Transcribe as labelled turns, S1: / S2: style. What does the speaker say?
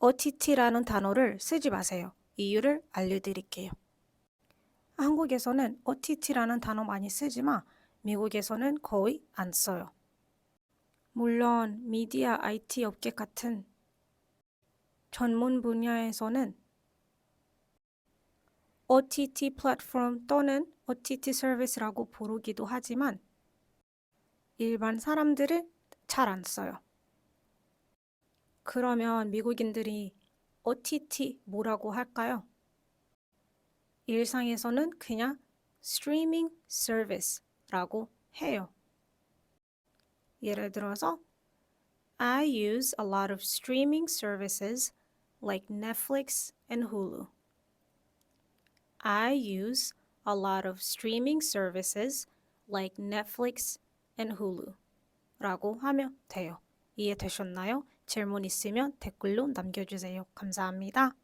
S1: OTT라는 단어를 쓰지 마세요. 이유를 알려드릴게요. 한국에서는 OTT라는 단어 많이 쓰지만 미국에서는 거의 안 써요. 물론 미디어 IT 업계 같은 전문 분야에서는 OTT 플랫폼 또는 OTT 서비스라고 부르기도 하지만 일반 사람들은 잘 안 써요. 그러면 미국인들이 OTT 뭐라고 할까요? 일상에서는 그냥 스트리밍 서비스라고 해요. 예를 들어서 I use a lot of streaming services like Netflix and Hulu. I use a lot of streaming services like Netflix and Hulu. 라고 하면 돼요. 이해되셨나요? 질문 있으면 댓글로 남겨주세요. 감사합니다.